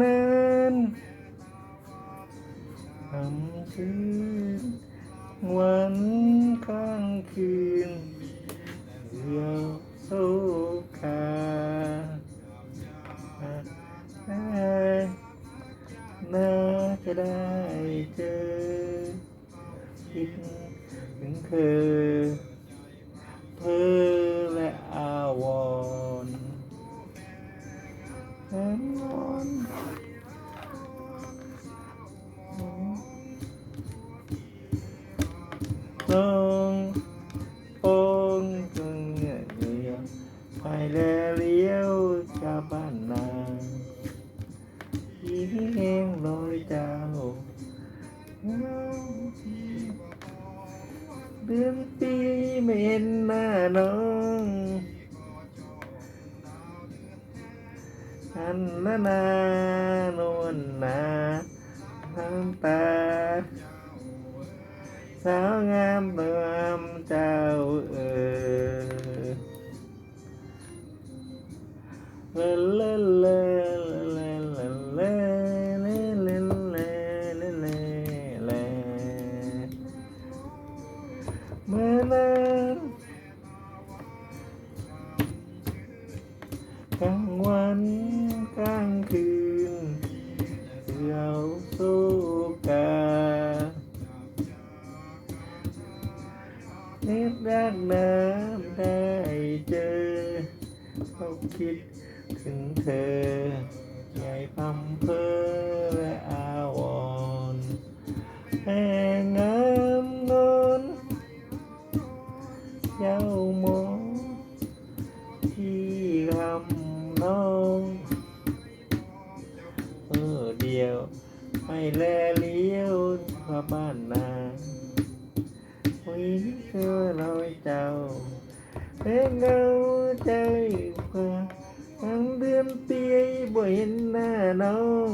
นนทำคือ น้องโป่งจึงเหนื่ยเหนื่อยไปแล้วเลี้ยวกลับบ้านนายิ้มแห้งลอยเจ้าเดือนปีไม่เห็นหน้าน้องอันละนานวลนาน้ำตา สาวงามเติมเจ้าเออเลเลเลเลเลเลเลเลเลเลเลเลเมื่อนานกลางวันกลางคืนากน้ำได้เจอเขาคิดถึงเธอใหญ่พำเพอและอาวรแห่งงามนนเย้ามองที่ลำน้องเออเดียวไม่แลเลี้ยวพระบ้านนาวิเธ chào. Thế ngâu chơi qua ăn đêm tia bên na nó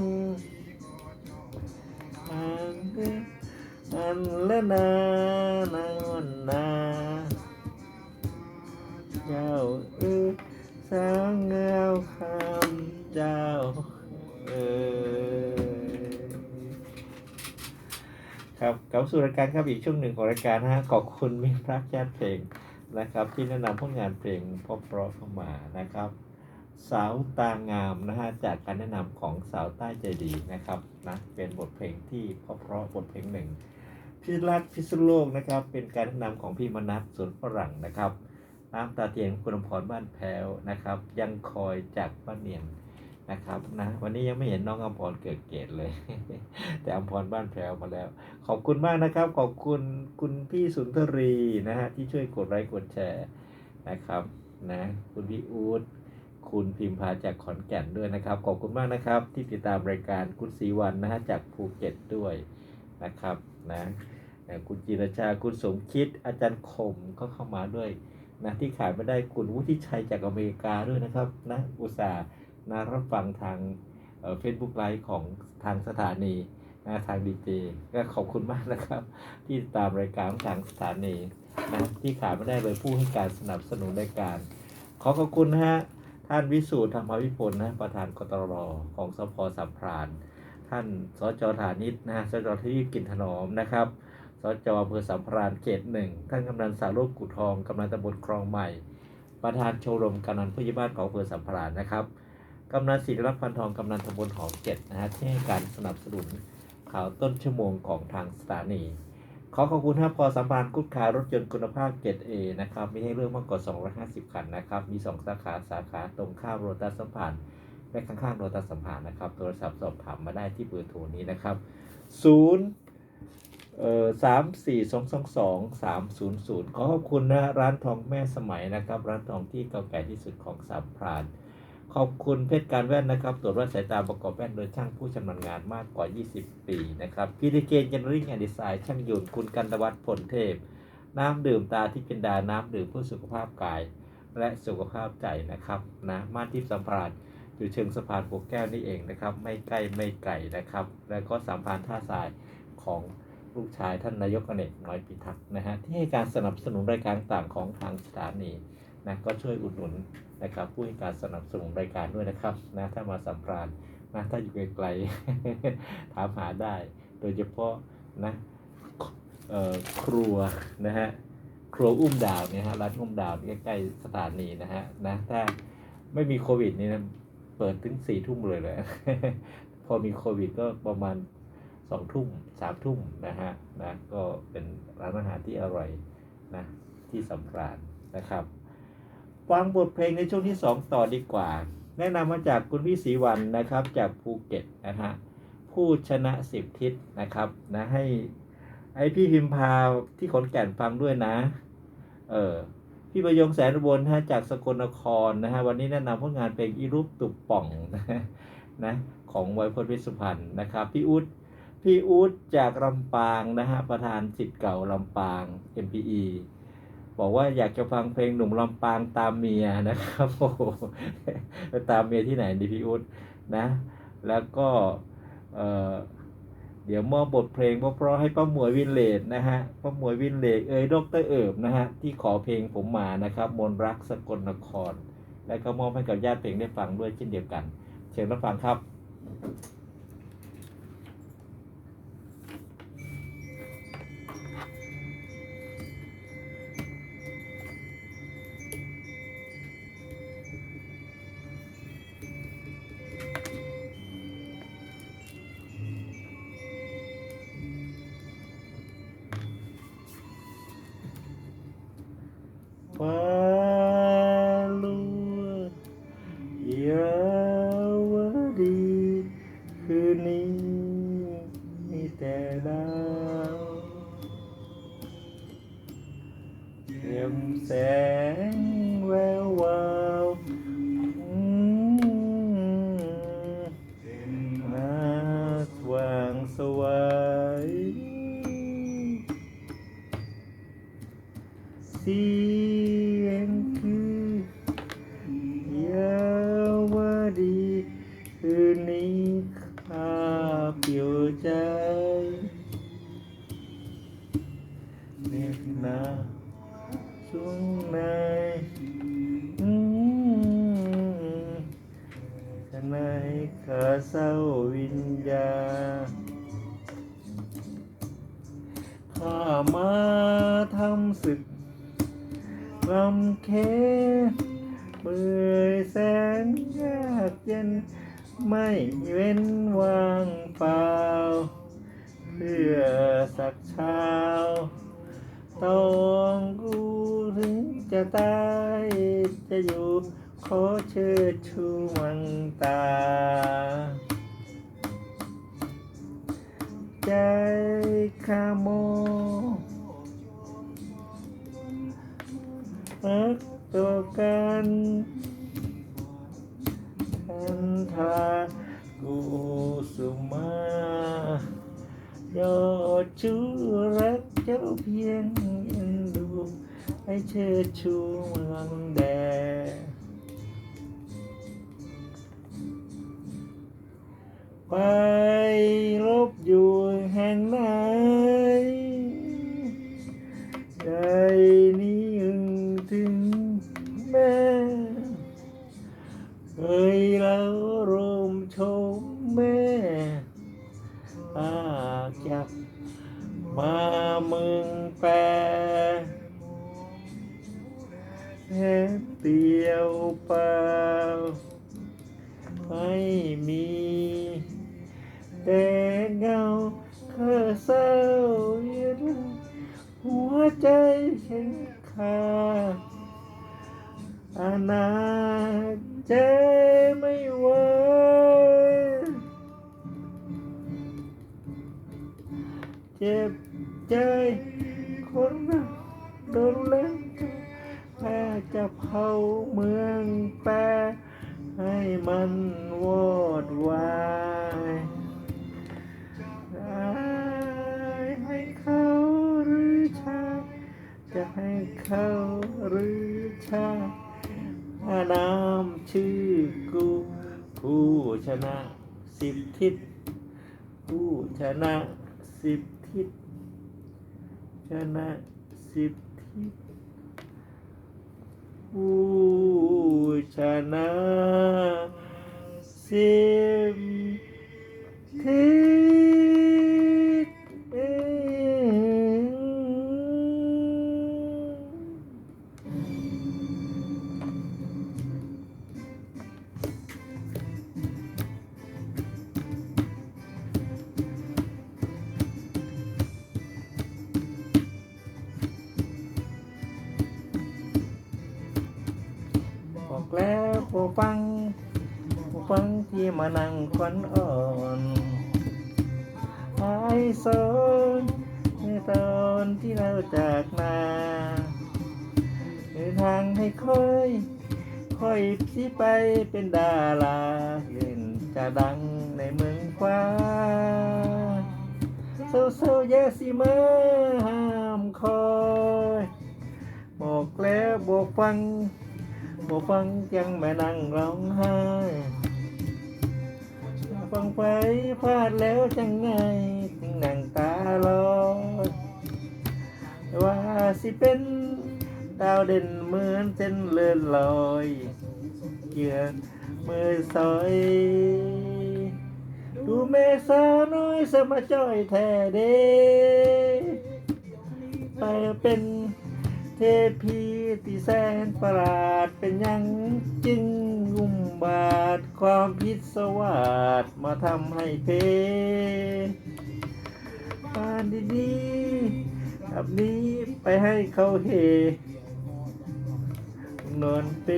ăn lên nào กลับสู่รายการครับอีกช่วงหนึ่งของรายการนะฮะขอบคุณมิตรรักญาติเพลงนะครับ ที่แนะนำผลงานเพลงเพราะเข้ามานะครับ สาวตางามนะฮะจากการแนะนำของสาวใต้ใจดีนะครับนะเป็นบทเพลงที่เพราะบทเพลงหนึ่งพิรัตพิษณุโลกนะครับ เป็นการแนะนำของพี่มนัสสวนฝรั่งนะครับน้ำตาเทียนคุณอมพรบ้านแพ้วนะครับ ยังคอยจากบ้านเนียน นะครับนะวันนี้ยังไม่เห็นน้องอมพรเกิดเกตเลย แต่อมพรบ้านแพ้วมาแล้ว ขอบคุณมากนะครับ ขอบคุณคุณพี่สุนทรีนะฮะที่ช่วยกดไลค์กดแชร์นะครับนะคุณพี่อูดคุณพิมพาจากขอนแก่นด้วยนะครับ ขอบคุณมากนะครับ ที่ติดตามรายการคุณศรีวันนะฮะจากภูเก็ตด้วยนะครับนะเอ่คุณจิรชาคุณสมคิดอาจารย์คมก็เข้ามาด้วยนะที่ขายไม่ได้คุณวุฒิชัยจากอเมริกาด้วยนะครับนะอุตส่าห์ นะรับฟังทางเฟซบุ๊กไลฟ์ของทางสถานีนะทางดีเจก็ขอบคุณมากนะครับ ที่ตามรายการทางสถานีนะที่ขายไม่ได้เลยผู้ให้การสนับสนุนรายการ ขอขอบคุณนะฮะท่านวิสูตรธรรมวิพลนะประธานกตรของสพสัมพรานท่านสจฐานิตนะสจที่กินถนอมนะครับสจอำเภอสัมพรานเขตหนึ่งท่านกำนันสารุกุทองกำนันตำบลคลองใหม่ ประธานชมรมกำนันผู้ใหญ่บ้านของอำเภอสัมพรานนะครับ กำนันศิริรัตน์พันทองกำนันตำบลหอมเจ็ดนะฮะที่ให้การสนับสนุนข่าวต้นชั่วโมงของทางสถานี ขอขอบคุณครับพอสัมพันธ์กุ๊ดขารถยนต์คุณภาพเกรดเอนะครับ มีให้เลือกมากกว่า 250 คันนะครับ มี 2 สาขาสาขาตรงข้ามโรตัสสัมพันธ์และข้างๆโรตัสสัมพันธ์นะครับ โทรศัพท์สอบถามมาได้ที่เบอร์โทรนี้นะครับ 0เอ่อสามสี่สองสองสองสามศูนย์ศูนย์ขอขอบคุณนะร้านทองแม่สมัยนะครับ ร้านทองที่เก่าแก่ที่สุดของสามพราน ขอบคุณเพชรการแว่นนะครับ ตรวจวัดสายตาประกอบแว่นโดยช่างผู้ชำนาญงานมากกว่า 20 ปีนะครับพีดีเกนเจนเนอริ่งแอนด์ดีไซน์ช่างยนคุณกันตวัฒน์ผลเทพ น้ำดื่มตาที่เป็นดา น้ำดื่มเพื่อสุขภาพกาย และสุขภาพใจนะครับนะม่านทิพย์สัมพันธ์อยู่เชิงสะพานปกแก้วนี่เองนะครับ ไม่ใกล้ไม่ไกลนะครับ แล้วก็สัมพันธ์ท่าทรายของลูกชายท่านนายกเนกน้อยพิทักษ์นะฮะที่ให้การสนับสนุนรายการต่างของทางสถานี นะก็ช่วยอุดหนุนนะครับผู้ให้การสนับสนุนรายการด้วยนะครับนะถ้ามาสัมปรานนะถ้าอยู่ไกลๆถามหาได้ โดยเฉพาะนะเอ่อครัวนะฮะครัวอุ้มดาวเนี่ยฮะร้านอุ้มดาวใกล้ๆสถานีนะฮะนะถ้าไม่มีโควิดนี่นะเปิดถึงสี่ทุ่มเลยเลยพอมีโควิดก็ประมาณสองทุ่มสามทุ่มนะฮะนะก็เป็นร้านอาหารที่อร่อยนะที่สำราญนะครับ ฟังบทเพลงในช่วงที่สองต่อดีกว่า แนะนำมาจากคุณพี่ศรีวันนะครับ จากภูเก็ตนะฮะผู้ชนะสิบทิศนะครับนะให้ไอพี่พิมพาที่ขนแก่นฟังด้วยนะ เออพี่ประยงแสนบลฮะจากสกลนครนะฮะวันนี้แนะนำผลงานเพลงอีรูปตุบป่องนะนะของไวยพจน์วิสุพรรณนะครับ พี่อุ๊ดพี่อุ๊ดจากลำปางนะฮะประธานสิทธิ์เก่าลำปาง MPE บอกว่าอยากจะฟังเพลงหนุ่มลำปางตามเมียนะครับโอ้โหไปตามเมียที่ไหนดีพี่อุ๊ดนะ แล้วก็เเดี๋ยวมอบบทเพลงเพราะๆให้ป้าหมวยวินเลดนะฮะป้าหมวยวินเลดเอ่ยดรเอิบนะฮะที่ขอเพลงผมมานะครับ มนรักสกลนคร และก็มอบให้กับญาติเพลงได้ฟังด้วยเช่นเดียวกัน เชิญรับฟังครับางสวายสี ข้างในข้าเศร้าวิญญาข้ามาทำศึกลำเคเมื่อแสนยากเย็น ไม่เว้นวางเปล่า เพื่อสักเช้าต้องกูถึงจะตายจะอยู่ ขอเชิดชูมังตา ใจข้าโมรักตัวกันทันทากูสุมายอดชูรักเจ้าเพียงเอ็นดูให้เชิดชูเมืองแด ไปลบอยู่แห่งไหนใจนี้ยังถึงแม่เคยแล้วรมชมแม่อาจับมาเมืองแปรแค่เดียวเปล่าไม่มี แต่เงาเคอเศร้าเย็นหัวใจเห็นค่าอาณาใจไม่ไหวเจ็บใจคนรักโดนเล่นแพ้จะเผาเมืองแปให้มันวอดวาย จะให้เขาหรือชาถ้านามชื่อกู ผู้ชนะสิบทิศ ผู้ชนะสิบทิศ ชนะสิบทิศ ผู้ชนะสิบถึง ฟังที่มานั่งควันอ่อนไอโซนในตอนที่เราจากมาเดินทางให้ค่อย ค่อยที่ไปเป็นดาราเล่นจะดังในเมืองฟ้าโซโซเยสิมาห้ามคอยบอกแล้วบอกฟังบอกฟังยังแม่นั่งร้องไห้ ฟังไปพลาดแล้วจังไงจึงนั่งตาลอยว่าสิเป็นดาวเด่นเหมือนเส้นเลื่อนลอยเกี่ยมือซอย ดูเมษาน้อยสมาจ้อยแท้เด้ไปเป็นเทพีที่แสนประหลาดเป็นยังจึงงุ่มบาท ความพิศวาสมาทำให้เพปานดีๆแบบนี้ไปให้เขาเฮนอนเป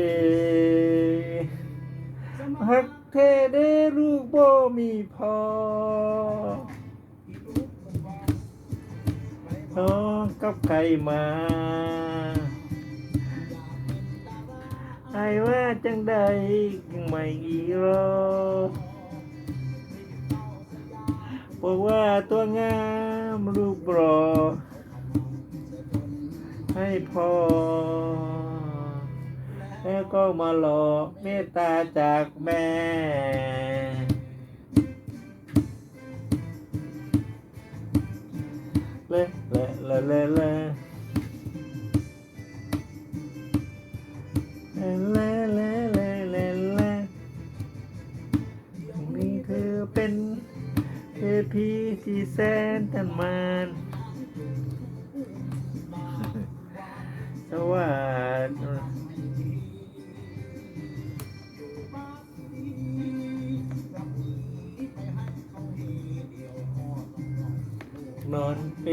หักเทเดลูกโบมีพอน้องกับใครมาไอ้ว่าจังใด ไม่กี่รอบราะว่าตัวงามลูกรอ ให้พอ แล้วก็มาหลอกเมตตาจากแม่เลเลเลเลเลเล พีที่แสนธรรมานสวัสดีนอนเป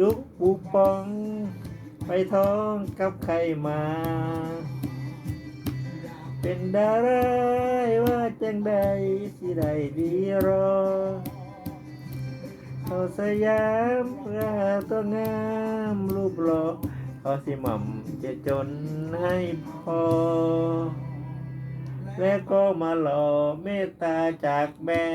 ลุกปูปอง ไปท้องกับใครมา เป็นดาราว่าจังใดสิได้ดีรอเขาสยามราตัวงามรูปหล่อเขาสิหม่ำจะจนให้พอ และก็มาหล่อเมตตาจากแม่